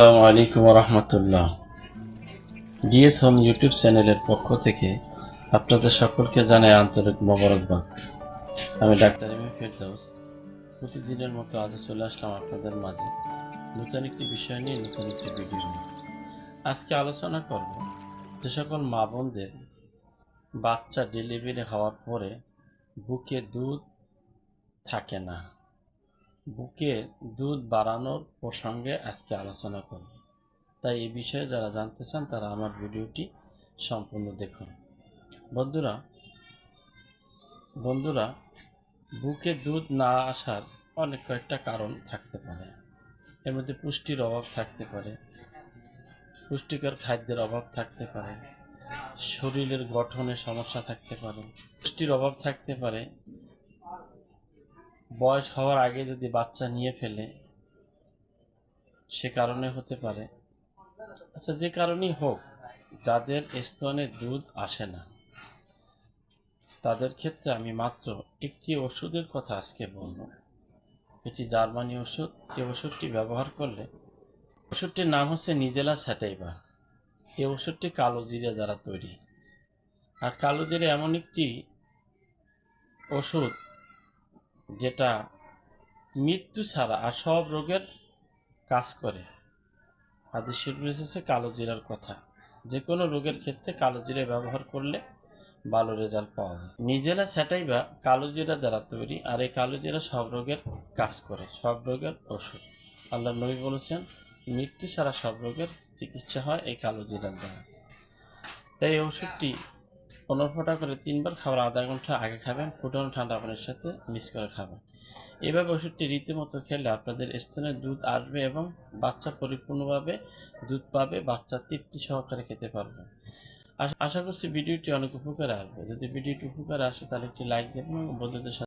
আসসালামু আলাইকুম রহমতুল্লাহ DS home YouTube চ্যানেলের পক্ষ থেকে আপনাদের সকলকে জানাই আন্তরিক মোবারকবাদ। আমি ডাক্তার এম এ ফেরদৌস প্রতিদিনের মতো আজও চলে আসলাম আপনাদের মাঝে নতুন একটি বিষয় নিয়ে, নতুন একটি ভিডিও নিয়ে। আজকে আলোচনা করব যে সকল মা বোনদের বাচ্চা ডেলিভারি হওয়ার পরে বুকে দুধ থাকে না। বুকে দুধ বাড়ানোর প্রসঙ্গে আজকে আলোচনা করব। তাই এই বিষয়ে যারা জানতে চান, তারা আমার ভিডিওটি সম্পূর্ণ দেখুন। বন্ধুরা বন্ধুরা, বুকে দুধ না আসার অনেক কয়েকটা কারণ থাকতে পারে। এর মধ্যে পুষ্টির অভাব থাকতে পারে, পুষ্টিকর খাদ্যের অভাব থাকতে পারে, শরীরের গঠনে সমস্যা থাকতে পারে, পুষ্টির অভাব থাকতে পারে বয়স হওয়ার আগে যদি বাচ্চা নিয়ে ফেলে, সে কারণে হতে পারে। আচ্ছা যে কারণেই হোক, যাদের স্তনে দুধ আসে না, তাদের ক্ষেত্রে আমি মাত্র একটি ওষুধের কথা আজকে বলব। এটি জার্মানি ওষুধ। এই ওষুধটি ব্যবহার করলে ওষুধটির নাম হচ্ছে নিজেলা স্যাটাইবা এই ওষুধটি কালো জিরে দ্বারা তৈরি। আর কালো জিরে এমন একটি ওষুধ যেটা মৃত্যু ছাড়া আর সব রোগের কাজ করে। হাদিস শরীফে এসেছে কালো জিরার কথা। যে কোনো রোগের ক্ষেত্রে কালো জিরা ব্যবহার করলে ভালো রেজাল্ট পাওয়া যায়। নিজেরা সেটাই বা কালো জিরা দ্বারা তৈরি আর এই কালো জিরা সব রোগের কাজ করে, সব রোগের ওষুধ। আল্লাহ নবী বলেছেন, মৃত্যু ছাড়া সব রোগের চিকিৎসা হয় এই কালো জিরার দ্বারা। তাই এই ওষুধটি পনেরো ফোঁটা করে তিনবার খাবার আধা ঘণ্টা আগে খাবেন ফুটানো ঠান্ডা পানির সাথে মিক্স করে খাবেন। এভাবে ওষুধটি রীতিমতো খেলে আপনাদের স্তনে দুধ আসবে এবং বাচ্চা পরিপূর্ণভাবে দুধ পাবে, বাচ্চা তৃপ্তি সহকারে খেতে পারবে। আশা- করছি ভিডিওটি অনেক উপকারে আসবে। যদি ভিডিওটি উপকারে আসে তাহলে একটি লাইক দেবেন এবং বন্ধুদের সাথে